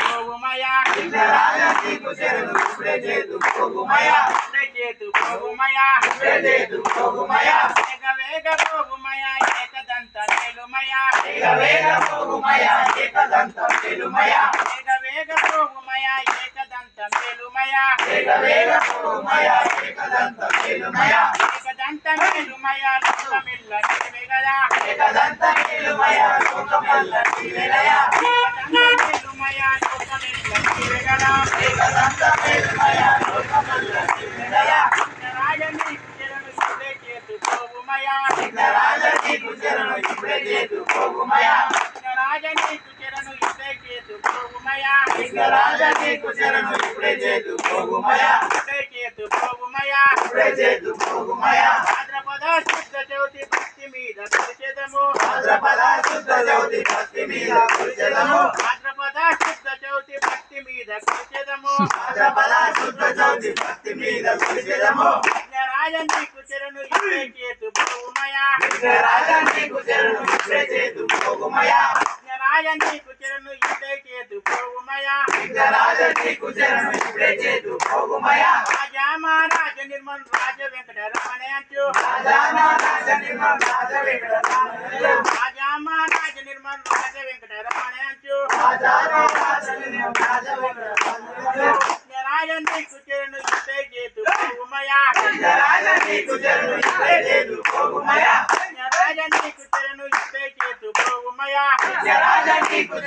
పోగుమయా విఘ్నరాజ నీకు శరణు ఇప్పుడే చేతు పోగుమయ ఇప్పుడే చేతు పోగుమయా ఇప్పుడే చేతు పోగుమయ వేగ వేగ పోగుమయా ఏకదంత మేలుమయా వేగ వేగ పోగుమయ ఏకదంత మేలుమయ వేగ వేగ పోగుమయా ఏకదంత మేలుమయా వేగ వేగ పోగుమయ ఏకదంత మేలుమయ ఏకదంత మేలుమయా లోకమిల్ల లోకమల్ల నీవెలయ ఏకదంత మేలుమయా లోకమిల్ల నిలవెగదా ఏకదంత మీద కులిచెదము భాద్రపద శుద్ధ జ్యోతి భక్తి మీద కులిచెదము భాద్రపద శుద్ధ చవితి భక్తి మీద శుద్ధ జ్యోతి భక్తి మీద చేతు చేతు చేతు రాజా నిర్మల్ రాజ అంటూ. రాజానా రాజ నిర్మల రాజ వెంకటరామయ్య రాజా మహారాజ నిర్మల్ రాజ వెంకటరమణ అంటూ రాజానా రాజ నిర్మల చేతు పోగుమయా విఘ్నరాజ చేతు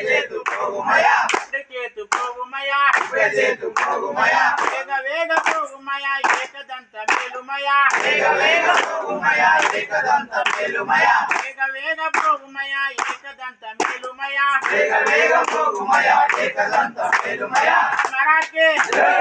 చేతు పోగుమయా చేతు చేతు పోగుమయా చేతు వేగ వేగ పోగుమయా ఏకదంత మేలుమయా వేగ వేగ పోగుమయ ఏకదంత మేలుమయా వేగ వేగ పోగుమయా మేలుమయా వేగ వేగ పోగుమయ ఏకదంత మేలుమయ మరాఠీ జై